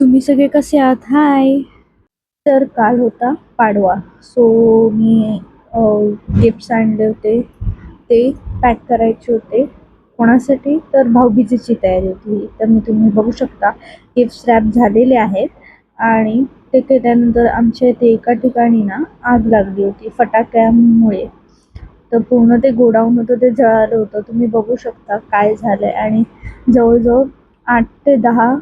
तुम्ही सगळे कसे आहात? हाय तर काल होता पाडवा. सो मी गिफ्ट्स आणले होते. ते पॅक करायचे होते. कोणासाठी? तर भाऊबीजेची तयारी होती. तर मी तुम्ही बघू शकता गिफ्ट्स रॅप झालेले आहेत. आणि ते केल्यानंतर आमच्या इथे एका ठिकाणी ना आग लागली होती फटाक्यामुळे. तर पूर्ण ते गोडाऊन होतं ते जळालं होतं. तुम्ही बघू शकता काय झालं आहे आणि जवळजवळ आठ ते दहा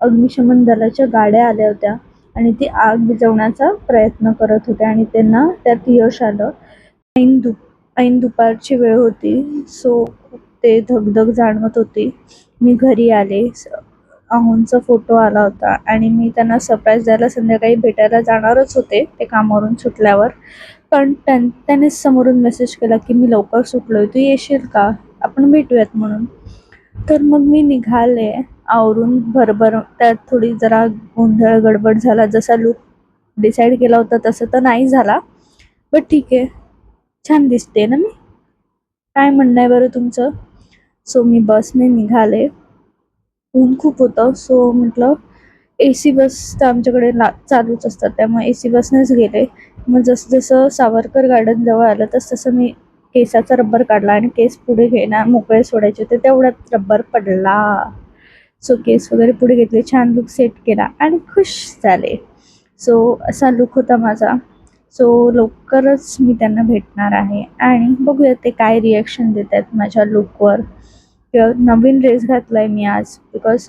अग्निशमन दलाच्या गाड्या आल्या होत्या आणि ती आग विझवण्याचा प्रयत्न करत होते आणि त्यांना त्यात यश आलं. ऐन दु ऐन दुपारची वेळ होती. सो ते धगधग जाणवत होती. मी घरी आले. स- अहोंचा फोटो आला होता आणि मी त्यांना सरप्राईज द्यायला संध्याकाळी भेटायला जाणारच होते ते कामावरून सुटल्यावर. पण त्यां त्याने समोरून मेसेज केला की मी लवकर सुटलो आहे तू येशील का? आपण भेटूयात म्हणून. तर मग मी निघाले. आवरून भरभर त्यात थोडी जरा गोंधळ गडबड झाला. जसा लुक डिसाईड केला होता तसं तर नाही झाला. बट ठीक आहे. छान दिसते ना मी? काय म्हणणं आहे बरं तुमचं? सो मी बसने निघाले. ऊन खूप होतं. सो म्हटलं ए सी बस तर आमच्याकडे ला चालूच असतात. त्यामुळे ए सी बसनेच गेले. मग जसं जसं सावरकर गार्डन जवळ आलं तस तसं मी केसाचा रब्बर काढला आणि केस पुढे घेणार मोकळे सोडायचे होते तेवढ्यात रब्बर पडला. सो केस वगैरे पुढे घेतले. छान लुक सेट केला आणि खुश झाले. सो असा लुक होता माझा. सो लवकरच मी त्यांना भेटणार आहे. आणि बघूया ते काय रिॲक्शन देत आहेत माझ्या लुकवर किंवा नवीन ड्रेस घातला आहे मी आज. बिकॉज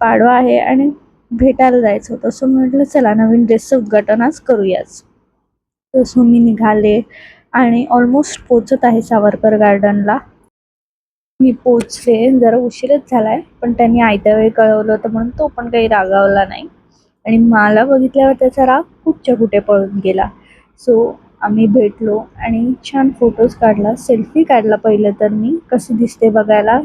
पाडवा आहे आणि भेटायला जायचं होतं. सो म्हटलं चला नवीन ड्रेसचं उद्घाटन आज करूयाच. तसं सो मी निघाले आणि ऑलमोस्ट पोचत आहे सावरकर गार्डनला मी पोचले. जरा उशीरच झालाय पण त्यांनी आयत्या वेळी कळवलं होतं म्हणून तो पण काही रागावला नाही. आणि मला बघितल्यावर त्याचा राग कुठच्या कुठे पळून गेला. सो आम्ही भेटलो आणि छान फोटोज काढला. सेल्फी काढला पहिलं तर मी. कशी दिसते बघायला?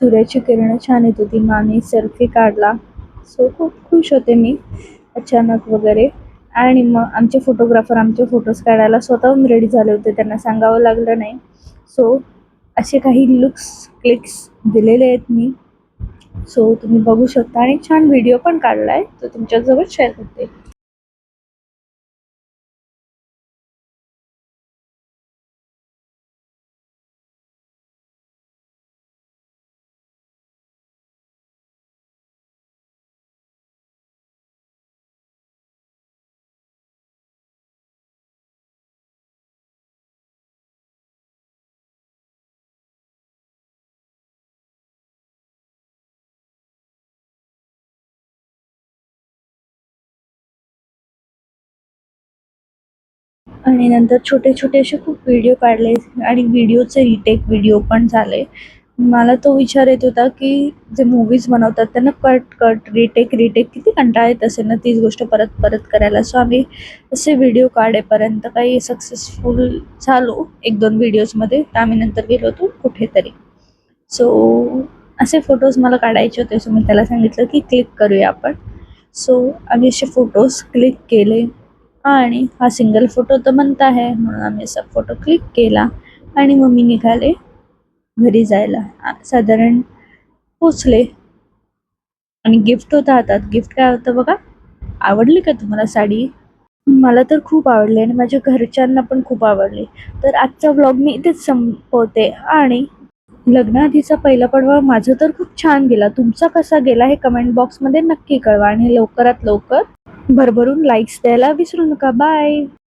सूर्याची किरणं छान येत होती. मग आम्ही सेल्फी काढला. सो खूप खुश होते मी अचानक वगैरे. आणि मग आमचे फोटोग्राफर आमचे फोटोज काढायला स्वतःहून रेडी झाले होते. त्यांना सांगावं लागलं नाही. सो असे काही लुक्स क्लिक्स दिलेले आहेत मी. सो तुम्ही बघू शकता आणि छान व्हिडिओ पण काढलाय. तो तुमच्याजवळ शेअर करते. आणि नंतर छोटे छोटे असे खूप व्हिडिओ काढले आणि व्हिडिओचे रिटेक व्हिडिओ पण झाले. मला तो विचार येत होता की जे मूवीज बनवतात त्यांना कट कट रिटेक रिटेक किती कंटाळा येत असेल ना तीच गोष्ट परत परत करायला. सो आम्ही असे व्हिडिओ काढेपर्यंत काही सक्सेसफुल झालो एक दोन व्हिडिओजमध्ये तर आम्ही नंतर गेलो होतो कुठेतरी. सो असे फोटोज मला काढायचे होते. सो मी त्याला सांगितलं की क्लिक करूया आपण. सो आम्ही असे फोटोज क्लिक केले. आणि हा सिंगल फोटो तर बनत आहे. म्हणून आम्ही असा फोटो क्लिक केला आणि मग मी निघाले घरी जायला. साधारण पोचले. आणि गिफ्ट होतं हातात. गिफ्ट काय होतं बघा? आवडली का तुम्हाला साडी? मला तर खूप आवडली आणि माझ्या घरच्यांना पण खूप आवडली. तर आजचा व्लॉग मी इथेच संपवते. आणि लग्नाआधीचा पहिला पडवा माझं तर खूप छान गेला. तुमचा कसा गेला हे कमेंट बॉक्समध्ये नक्की कळवा आणि लवकरात लवकर भरभरून लाईक्स द्यायला विसरू नका. बाय